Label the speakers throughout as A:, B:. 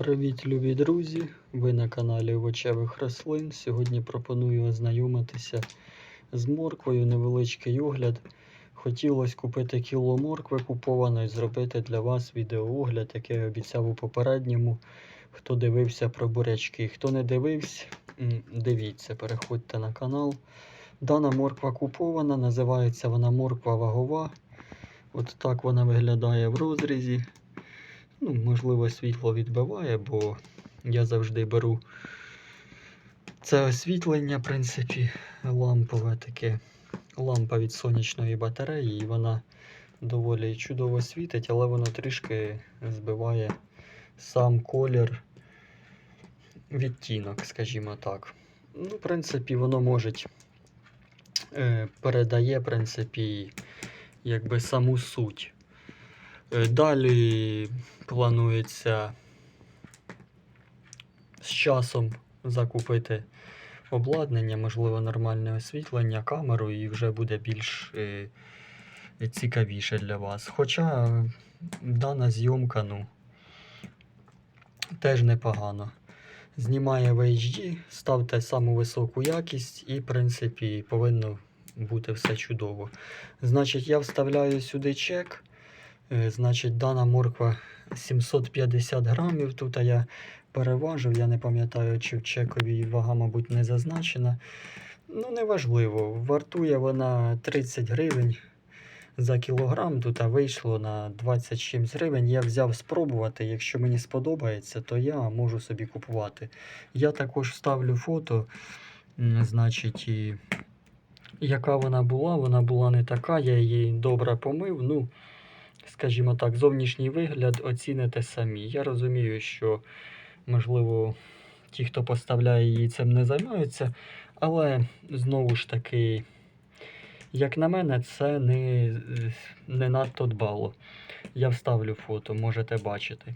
A: Привіт, любі друзі! Ви на каналі Овочевих рослин. Сьогодні пропоную ознайомитися з морквою, невеличкий огляд. Хотілося купити кіло моркви купованої, зробити для вас відеоогляд, який я обіцяв у попередньому. Хто дивився про бурячки, хто не дивився, дивіться, переходьте на канал. Дана морква купована, називається вона морква вагова. От так вона виглядає в розрізі. Ну, можливо, світло відбиває, бо я завжди беру це освітлення, в принципі, лампове таке. Лампа від сонячної батареї, і вона доволі чудово світить, але воно трішки збиває сам колір відтінок, скажімо так. Ну, в принципі, воно може передає, в принципі, якби саму суть. Е, Далі планується з часом закупити обладнання, можливо, нормальне освітлення, камеру, і вже буде більш е, цікавіше для вас. Хоча дана зйомка, ну, теж непогано. Знімає в HD, ставте саму високу якість і, в принципі, повинно бути все чудово. Значить, я вставляю сюди чек. Е, Значить, дана морква 750 грамів. Тут я переважив, я не пам'ятаю, чи в чековій вага, мабуть, не зазначена. Ну, неважливо. Вартує вона 30 гривень за кілограм. Тут вийшло на 20 чимсь гривень. Я взяв спробувати. Якщо мені сподобається, то я можу собі купувати. Я також ставлю фото, значить, і яка вона була. Вона була не така, я її добре помив. Ну, скажімо так, зовнішній вигляд оціните самі. Я розумію, що, можливо, ті, хто поставляє її, цим не займаються, але знову ж таки, як на мене, це не, не надто дбало. Я вставлю фото, можете бачити.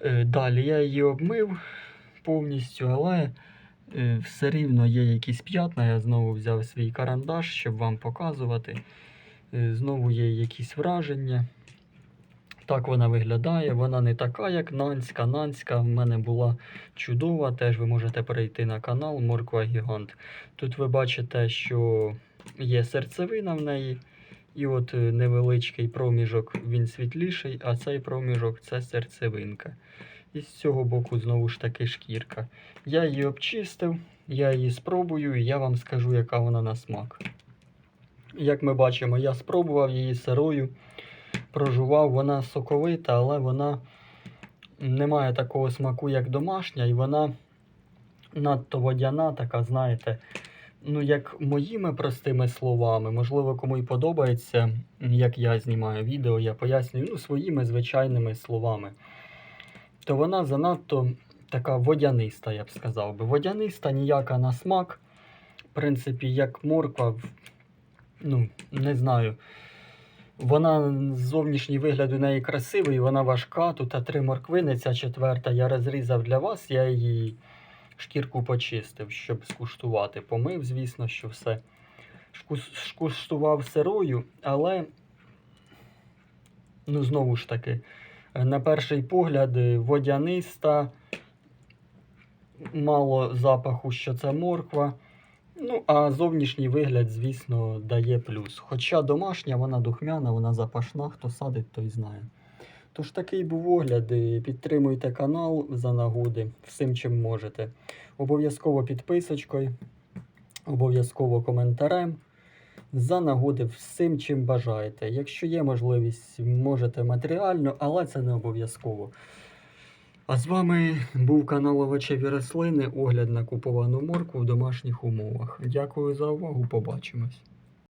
A: Е, Далі я її обмив повністю, але е, все рівно є якісь п'ятна. Я знову взяв свій карандаш, щоб вам показувати. Е, Знову є якісь враження. Так вона виглядає. Вона не така, як нанська. Нанська в мене була чудова. Теж ви можете перейти на канал Морква Гігант. Тут ви бачите, що є серцевина в неї. І от е, невеличкий проміжок він світліший, а цей проміжок це серцевинка. І з цього боку знову ж таки шкірка. Я її обчистив, я її спробую, і я вам скажу, яка вона на смак. Як ми бачимо, я спробував її сирою, прожував, вона соковита, але вона не має такого смаку, як домашня, і вона надто водяна, така, знаєте, ну, як моїми простими словами, можливо, кому й подобається, як я знімаю відео, я пояснюю ну, своїми звичайними словами. То вона занадто така водяниста, я б сказав би. Водяниста, ніяка на смак. В принципі, як морква, ну, не знаю. Вона зовнішній вигляд у неї красивий, вона важка. Тут три морквини, ця четверта я розрізав для вас, я її шкірку почистив, щоб скуштувати. Помив, звісно, що все. Скуштував сирою, але, ну, знову ж таки, на перший погляд, водяниста, мало запаху, що це морква. Ну, а зовнішній вигляд, звісно, дає плюс. Хоча домашня, вона духмяна, вона запашна, хто садить, той знає. Тож такий був огляд. Підтримуйте канал за нагоди всім, чим можете. Обов'язково підписочкою, обов'язково коментарем. За нагоди всім, чим бажаєте. Якщо є можливість, можете матеріально, але це не обов'язково. А з вами був канал Овочеві рослини, огляд на куповану морку в домашніх умовах. Дякую за увагу, побачимось.